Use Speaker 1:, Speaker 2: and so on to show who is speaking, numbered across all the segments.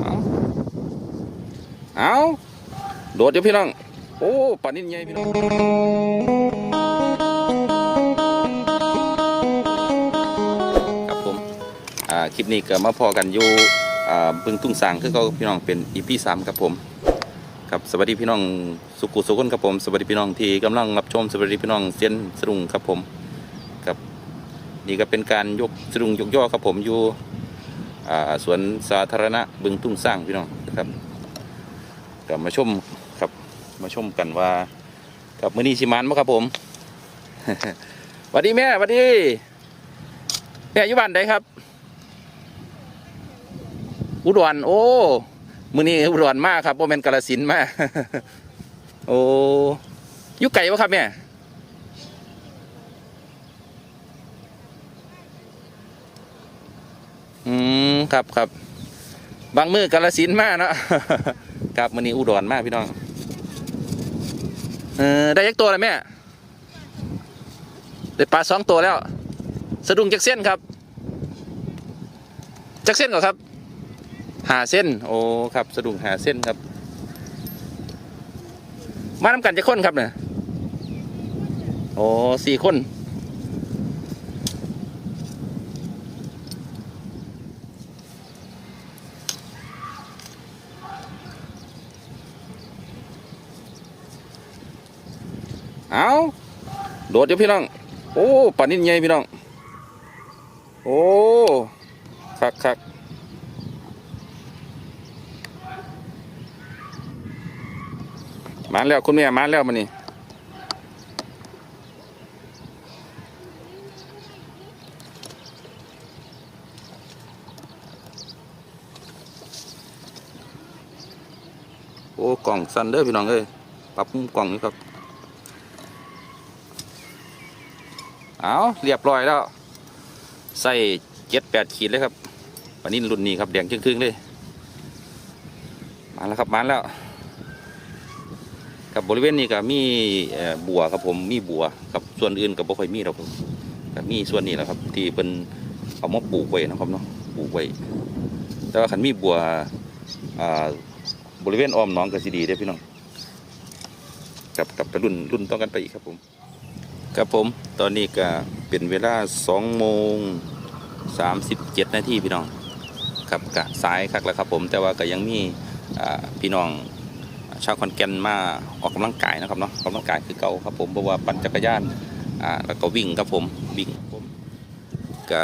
Speaker 1: เอาเอาโดดเดี๋ยวพี่น้อง โอ้ปลานิ่นใหญ่พี่น้องครับผมอ่าคลิปนี้ก็มาพอกันอยู่อ่าบึงตุ้งสางคือเขาพี่น้องเป็นอีพีสามครับผมครับสวัสดีพี่น้องสุกุสุขนครับผมสวัสดีพี่น้องที่กำลังรับชมสวัสดีพี่น้องเซียนสรุงครับผมครับนี่ก็เป็นการยกสรุงยกย่อครับผมอยู่ สวนสาธารณะบึงตุ้งสร้างพี่น้องครับก็มาชมครับมาชมกันว่ากับมือนี้ชิมานมั้ครับผมสวัสดีแม่สวัสดีแม่อยู่บ้านใดครับ อุดรโอ้มือนี้อุดรมากครับโมเมนกาลสินมากโอ้ยุไก่วะครับแม่อืม ครับครับบางมือกาลสินมากเนาะครับมือนี้อุดรมากพี่น้องเออได้ยักตัวแล้วแม่ได้ปลาสองตัวแล้ว สะดุ้งจักเส้นครับจักเส้นก่อนครับหาเส้น โอ้ครับ สะดุ้งหาเส้นครับ มานำกันจะค้นครับเนี่ยโอ้สี่คน เอาโดดเดี๋ยวพี่น้อง โอ้ปลานิ่นใหญ่พี่น้อง โอ้คักคักมาแล้วคุณแม่มาแล้วมานี่โอ้กล่องสันเด้อพี่น้องเอ้ยปรับมุมกล่องนี่ครับ เอาเรียบร้อยแล้ว ใส่เจ็ดแปดขีดเลยครับวันนี้รุ่นนี้ครับแดงครึ่งๆเลย มาแล้วครับมาแล้วกับบริเวณนี้ก็มีบัวครับผมมีบัวกับส่วนอื่นกับบ่ค่อยมีหรอกครับก็มีส่วนนี้แหละครับ ที่เป็นเอามาปลูกไว้นะครับเนาะปลูกไว้แต่ว่าขันมีบัวบริเวณอ้อมหนองก็สิดีเด้พี่น้องกับกับรุ่นรุ่นต้องกันไปอีกครับผม ครับผมตอนนี้ก็เป็นเวลา2โมง37 นาทีพี่น้องครับกะสายคักแล้วครับผมแต่ว่าก็ยังมีพี่น้องชาวคอนแกนมาออกกำลังกายนะครับเนาะออกกำลังกายคือเก่าครับผมเพราะว่าปั่นจักรยานแล้วก็วิ่งครับผมวิ่งผมก็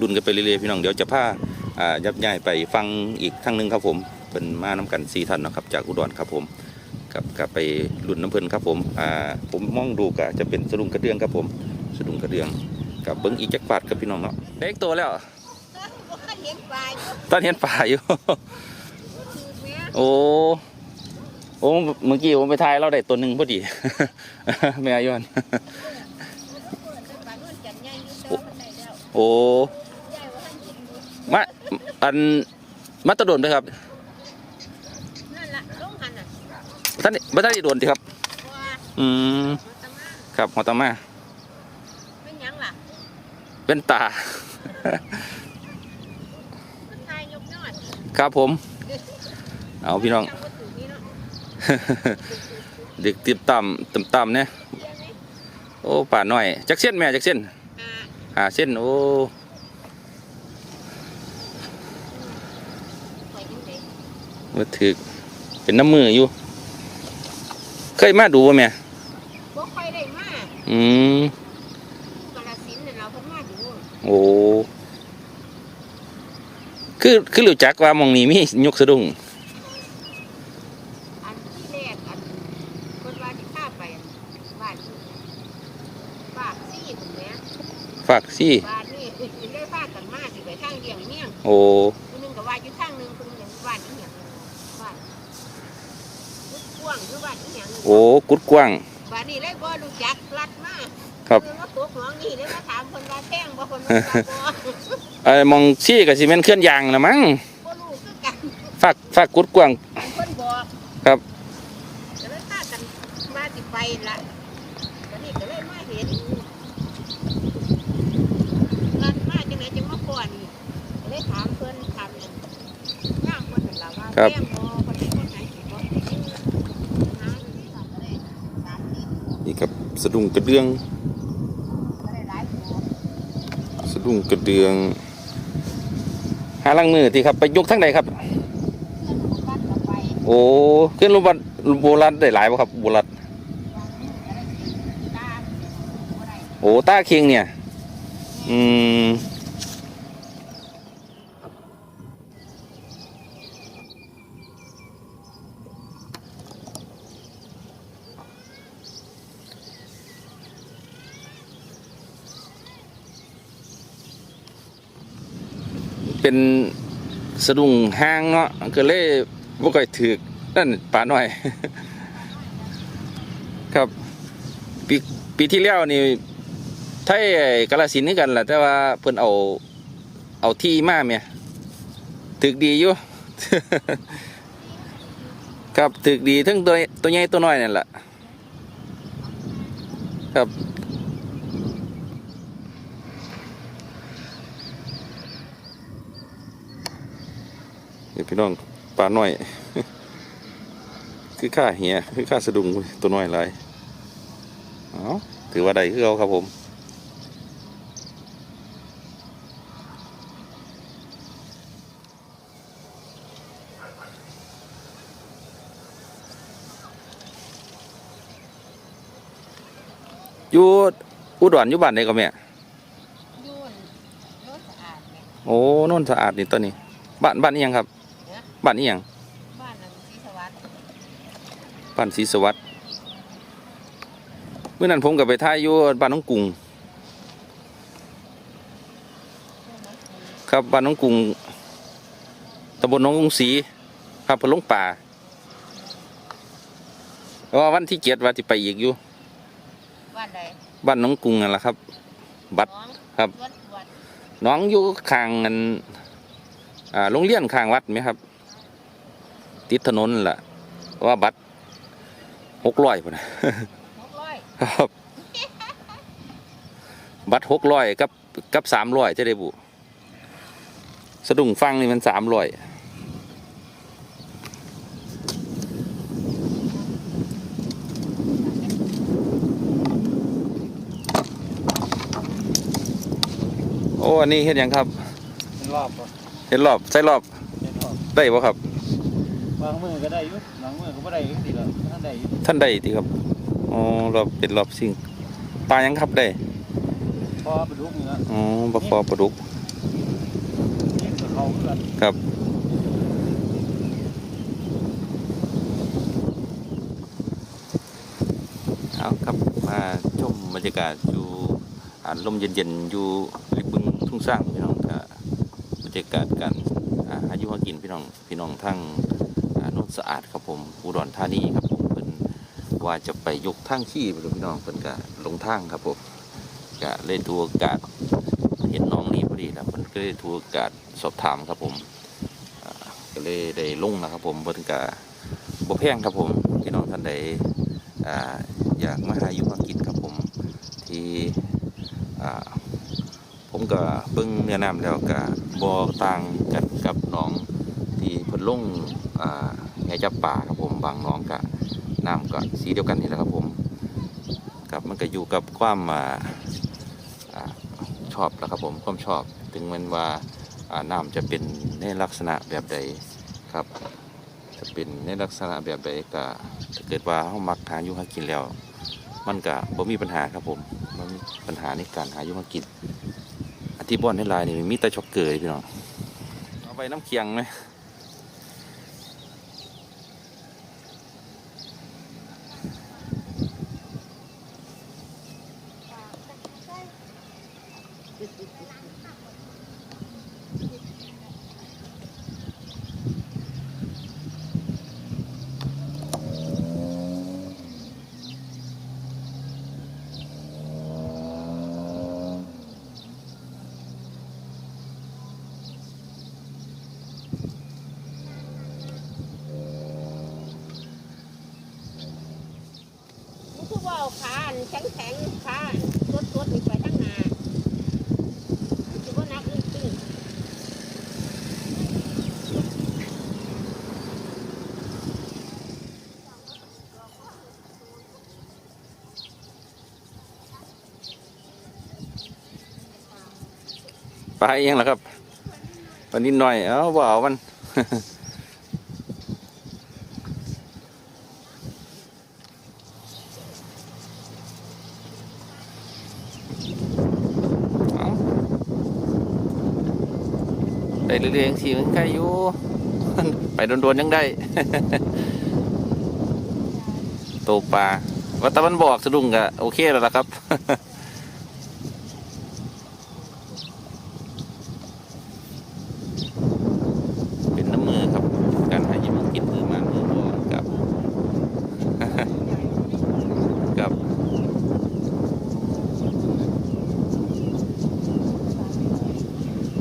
Speaker 1: รุ่นกันไปเรื่อยๆพี่น้องเดี๋ยวจะพาอ่ายับย้ายไปฟังอีกทั้งนึงครับผมเป็นมาน้กันสี่ท่านนะครับจากอุดรครับผม กับกับไปรุ่นน้ำเพลินครับผมอ่าผมมองดูก็จะเป็นสะดุ้งกระเดื่องครับผมสะดุ้งกระเดื่องกับเบิ้งอีกจักรบาทครับพี่น้องเนาะเด็กตัวแล้ว
Speaker 2: บ่เคยเห็นปลาอยู่
Speaker 1: ตอนเห็นป่าอยู่
Speaker 2: คือแม่
Speaker 1: โอ้โอ้เมื่อกี้ผมไปทายเราได้ตัวหนึ่งพอดีแม่ย้อน
Speaker 2: ปลาโน่นจันใหญ่อยู่เติมมันได้แล้ว
Speaker 1: โอ้
Speaker 2: ยายว่าท่านเห็นอยู่
Speaker 1: มาอันมาตะโดนด้วยครับ
Speaker 2: นั่นล่ะลงหันน่ะ
Speaker 1: ท่านมาท่านได้โดนดีครับ
Speaker 2: ว่า
Speaker 1: อืม
Speaker 2: มันตะมา
Speaker 1: ครับหัวตามา
Speaker 2: เป็นหยังล่ะ
Speaker 1: เป็นตา
Speaker 2: มันทายยกยอด
Speaker 1: ครับผม เอาพี่น้อง
Speaker 2: จับ่ถือนี่เนาะ
Speaker 1: เด็กติดต่ำต่ำต่ำๆเนี่ย
Speaker 2: เดี๋ยวนี้
Speaker 1: โอ้ป่าน้อยจักเส้นแม่จักเส้น
Speaker 2: อ่า
Speaker 1: หาเส้นโอ้
Speaker 2: ปล่อยจังได๋
Speaker 1: มาถือเป็นน้ำมืออยู่เค ยมาดูป่ะแม่
Speaker 2: บ่ค่อยได้มา
Speaker 1: อืม
Speaker 2: กาฬสินธุ์น่ะเราเพิ่นมาดู
Speaker 1: โอ้คือคือรู้จักว่าหมองนี้มียกสะดุ้ง
Speaker 2: อันที่แรกอันเพิ่นว่าสิพาไปบ้านฝากซี่พุ่นแหม
Speaker 1: ฝากซี่
Speaker 2: บ้านนี่ได้พากันมาสิไปทางเลี้ยงเมี่ยง
Speaker 1: โอ้
Speaker 2: กุ
Speaker 1: ดกว้าง
Speaker 2: บ้านนี้เลยบ่รู้จักลัดมา
Speaker 1: ครับ
Speaker 2: เพิ่นมาตกหนองนี่เลยมาถามเพิ่นว่าแพงบ่เพิ่นว่าจักบ่
Speaker 1: ไอ้ยหมองซี่กับซีเมนเคลื่อนยางละมั้ง
Speaker 2: บ่รู้คือกัน
Speaker 1: ฝากฝากกุดกว้าง
Speaker 2: เพิ่นบอก
Speaker 1: ครับ
Speaker 2: ก็เลยพากันมาสิไปละวันนี้ก็เลยมาเห็นลัดมาจังไหนจังมาก่อนก็เลยถามเพิ่นถามอัน
Speaker 1: ครับ
Speaker 2: แป้งบ่บ่ได้คนหากินบ่หาอยู่ที่บ้านก็ได้สามสิบ
Speaker 1: นี่ครับ สะดุ้งกระเดือง
Speaker 2: ก็ได้หลายตัว
Speaker 1: สะดุ้งกระเดือง หาลังมือที่ครับไปยกทั้งใดครับ
Speaker 2: เพื่อนของบ้านก็ไป
Speaker 1: โอ้ขึ้นรถบัสโบราณได้หลายป่ะครับโบราณ
Speaker 2: วางมือก็ได้กินตามบ่ได้
Speaker 1: โอ้ต้าเคียงเนี่ย อืม เป็นสะดุ้งห้างเนาะก็เลยบ่ค่อยถือกนั่นป่าหน่อย ครับปีปีที่แล้วนี่ไทยกาลสินนี่กันแหละแต่ว่าเพิ่นเอาเอาที่มาเมียถึกดีอยู่ครับถึกดีทั้งตัวตัวใหญ่ตัวน้อยนั่นแหละครับ เดี๋ยวพี่น้องปลาน้อย คือค่าเหียคือค่าสะดุ้งตัวน้อยหลายเอ๋อถือว่าใดคือเอาครับผมอยู่อุดรอยู่บ้านใดก็แม่
Speaker 2: ยุ่นรถสะอาดเนี่ย
Speaker 1: โอ้โนนสะอาดนี่ตัวนี้ บ้านบ้านนี้ยังครับ
Speaker 2: เนี่ย
Speaker 1: บ้านนี้ยัง
Speaker 2: บ้านนั้นที่สวัสดิ์
Speaker 1: บ้านศรีสวัสดิ์เมื่อนั้นผมกับไปท่ายอยู่บ้านน้องกุง
Speaker 2: เพื่อนน้องคุณ
Speaker 1: ครับบ้านน้องกุงตำบลหน้องกรุงศรีครับพนลงป่าว่าวันที่เจ็ดว่าจะไปอีกอยู่
Speaker 2: บ้านใด
Speaker 1: บ้านน้องกุงนั่นแหละครับ บัตร
Speaker 2: น้อง
Speaker 1: ครับ
Speaker 2: วัดวัด
Speaker 1: น้องอยู่ข้างกันอ่าโรงเรียนข้างวัดไหมครับ ติดถนนนั่นแหละว่าบัตรหกร้อยพุ่นนะ
Speaker 2: หกร้อย
Speaker 1: ครับ บัตรหกร้อยกับกับสามร้อยจะได้บุสะดุ้งฟังนี่มันสามร้อยโอ้ อันนี้เห็นยังครับ
Speaker 3: เป็นรอบบ่
Speaker 1: เห็นรอบ ใส่รอบ
Speaker 3: เป็นรอบ
Speaker 1: ได้บ่ครับ
Speaker 3: บางมือก็ได้อยุบางมือก็ไม่ได้อยุติแล้วท่านได้อยุ
Speaker 1: ท่านได้ดีครับอ๋อรอบเป็นรอบซิ่งปลายังครับได้
Speaker 3: พอไปดูมือแล้ว
Speaker 1: อ๋อปลาคอปลาดุก
Speaker 3: ยิ่งกับเขาเพื่อน
Speaker 1: ครับ เอาครับมาชมบรรยากาศอยู่อ่านลมเย็นๆอยู่ริมบึงทุ่งสร้างพี่น้องก็บรรยากาศการอ่าหาอยู่หากินพี่น้องพี่น้องทั้งอ่าโนน สะอาดครับผมอุดรธานีครับผมเพิ่นว่าจะไปยกทางขี้ไปพี่น้องเพิ่นก็ลงทางครับผมก็เลยดูโอกาสเห็นน้องนี่พอดีแล้วเพิ่นก็เลยดูโอกาสสอบถามครับผมก็เลยได้ลงนะครับผมเพิ่นก็บ่แพงครับผมพี่น้องท่านใดอยากมาหาอยู่มากินครับผมที่ผมก็เบิ่งเนื้อน้ำแล้วก็บ่ต่างกันกับน้องที่เพิ่นลงอ่า แหจับป่าครับผมบางน้องก็น้ำก็สีเดียวกันนี่แหละครับผมครับมันก็อยู่กับความอ่าชอบแล้วครับผมความชอบถึงแมันว่าน้ำจะเป็นในลักษณะแบบใดครับ จะเป็นในลักษณะแบบใดก็ถ้าเกิดว่าเฮามักหาอยู่หากินแล้ว มันก็บ่มีปัญหาครับผมบ่มีปัญหาในการหาอยู่หากินอันที่บ่อนในลายนี่มีแต่ช็อกเกอร์พี่น้องเอาไปน้ำเคียงไหม
Speaker 2: แข็งแข็าตัตัวไปทั้งนาคือว่านักจริ
Speaker 1: ไปเองเหรอครับวันนี้หน่อย เอ้าว่ามัน ได้เรื่อยๆจังสิมันใกล้อยู่ไปโดนๆยังได้โตปลาว่าแตะวันบอกสะดุ้งกะโอเคแล้วล่ะครับ เป็นน้ำมือครับ การหายิ้มกินมือมันมือบ่กับ กับ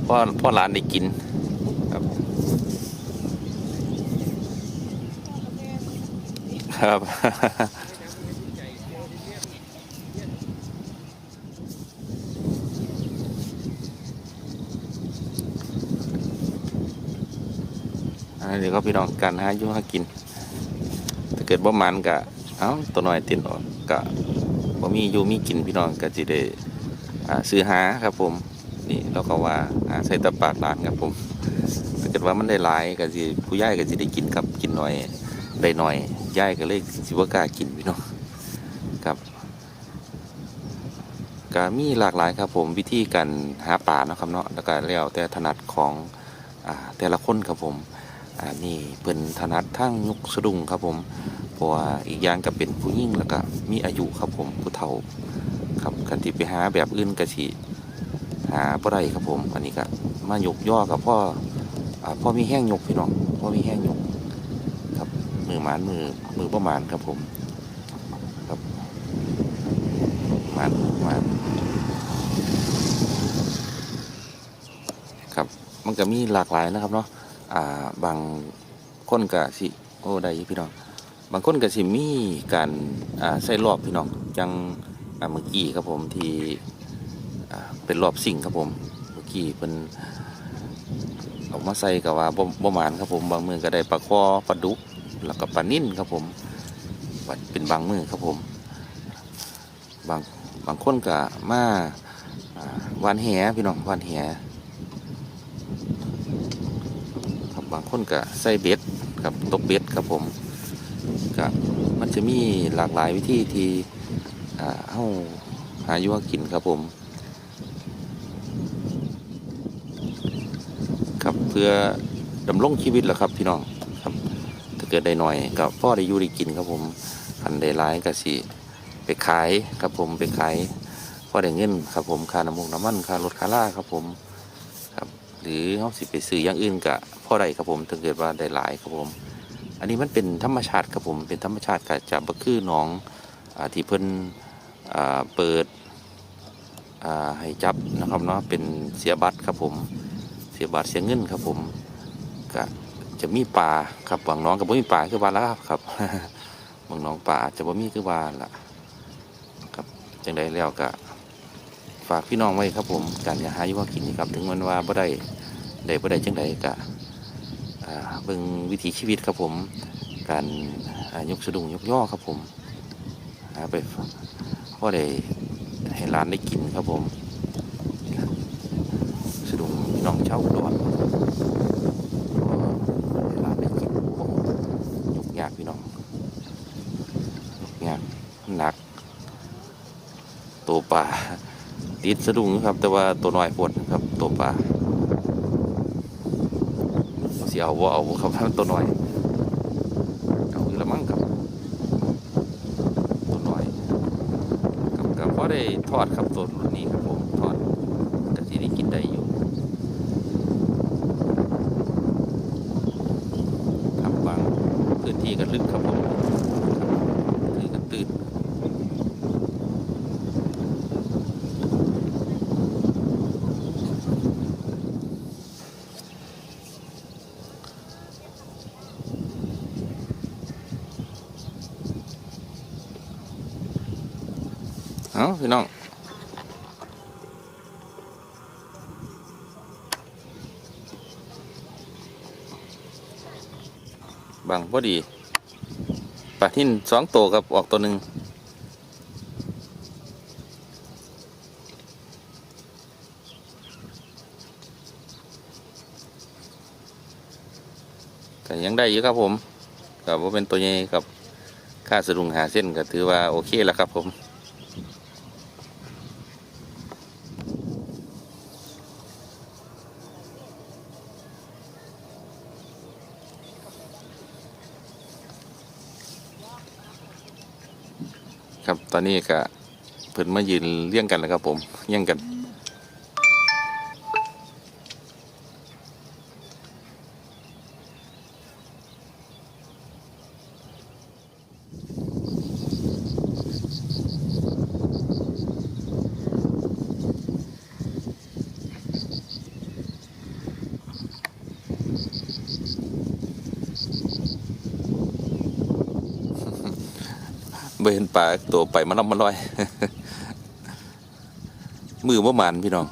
Speaker 1: พ่อพ่อหลานได้กินครับครับอันนี้ก็พี่น้องการหาอยู่หากิน ถ้าเกิดบ่มันกะเอ้าตัวน้อยตินออกกะบ่มีอยู่มีกินพี่น้องก็สิได้อ่าซื้อหาครับผม นี่เราก็ว่าใส่ตะปาดร้านครับผมถ้าเกิดว่ามันได้หลายก็สิผู้ใหญ่ก็สิได้กินครับกินหน่อยได้หน่อยยายก็เลยสิบ่ากล้ากินพี่น้องครับก็มีหลากหลายครับผมวิธีการหาปลาเนาะครับเนาะแล้วก็แล้วแต่ถนัดของอแต่ละคนครับผมนี่เพิ่นถนัดทั้งยุกสะดุ้งครับผมเพราะว่าอีกอย่างก็เป็นผู้หญิงแล้วก็มีอายุครับผมผู้เฒ่าครับกันที่ไปหาแบบอื่นก็สิ หาบ่ได้ครับผมอันนี้ก็มายกย่อกับพ่ออพ่อมีแห้งยกพี่น้องพ่อมีแห้งยกครับมือหมานมือมือประมาณครับผมครับหมานหมานครับมันก็มีหลากหลายนะครับเนาะอ่าบางคนก็สิโอ้ได้พี่น้องบางคนก็สิมีการอ่าใส่รอบพี่น้องจังอ่าเมื่อกี้ครับผมที่ เป็นรอบสิ่งครับผมเมื่อกี้เป็นเอามาใส่กับว่าบ่บ่หมานครับผมบางมือก็ได้ปลาคอปลาดุกแล้วก็ปลานิ่นครับผมเป็นบางมือครับผมบางบางคนก็มาอ่าวานแหพี่น้องวานแหครับบางคนก็ใส่เบ็ดครับตกเบ็ดครับผมก็มันจะมีหลากหลายวิธีที่อ่าเฮาหาอยู่กินครับผม ครับ เพื่อดำรงชีวิตแหละครับพี่น้องครับถ้าเกิดได้หน่อยก็พ่อได้อยู่ได้กินครับผมอันได้ร้ายก็สิไปขายครับผมไปขายพ่อได้เงินครับผมค่าน้ำมูกน้ำมันค่ารถค่าล่าครับผมครับ หรือเขาสิไปซื้ออย่างอื่นก็พ่อได้ครับผมถ้าเกิดว่าได้หลายครับผม อันนี้มันเป็นธรรมชาติครับผมเป็นธรรมชาติก็จะบ่คือน้องอที่เพิ่นเปิดให้จับนะครับเนาะเป็นเสียบัตรครับผม สียบาทเสียเงินครับ ผมก็จะมีป่าครับบางน้องกับบ่มีป่าคือว่าละครับบางน้องป่าจะบ่มีคือว่าล่ะครับจังใดแล้วก็ฝากพี่น้องไว้ครับ ผมการอย่าหาอยู่ว่ากินนะครับ ถึงมันว่าบ่ได้ได้บ่ได้จังใดก็อ่าเบิ่งวิถีชีวิตครับผม การอ่ายกสะดุ้งยกย่อครับผมหาไปพอได้ให้ร้านได้กินครับผม น้องเช่าดอนเวลาไปกินโอ้โหยกยากพี่น้องยกยากหนัก ตัวปลาติดสะดุ้งครับ แต่ว่าตัวน้อยปวดครับ ตัวปลาเสียเอาว่าเอาครับตัวน้อยเอาอยู่ละมั้งครับ ตัวน้อยกับกับพอได้ทอดครับตัวรุ่นนี้ครับผมทอด ก็สิได้กินได้อยู่ครับบางพื้ นที่ก็ลึกครับผมครับคือก็ตื่นเอาพี่น้องบางพอดี ลาทินสองตัวครับออกตัวหนึ่งแต่ยังได้อยู่ครับผมกับว่าเป็นตัวใหญ่กับค่าสะดุงหาเส้นก็ถือว่าโอเคแล้วครับผม นี้ก็เพิ่นมายืนเลี้ยงกันแล้วครับผมเลี้ยงกัน ปลาตัวไปมันลำมันลอย มือบ่หมันพี่น้อง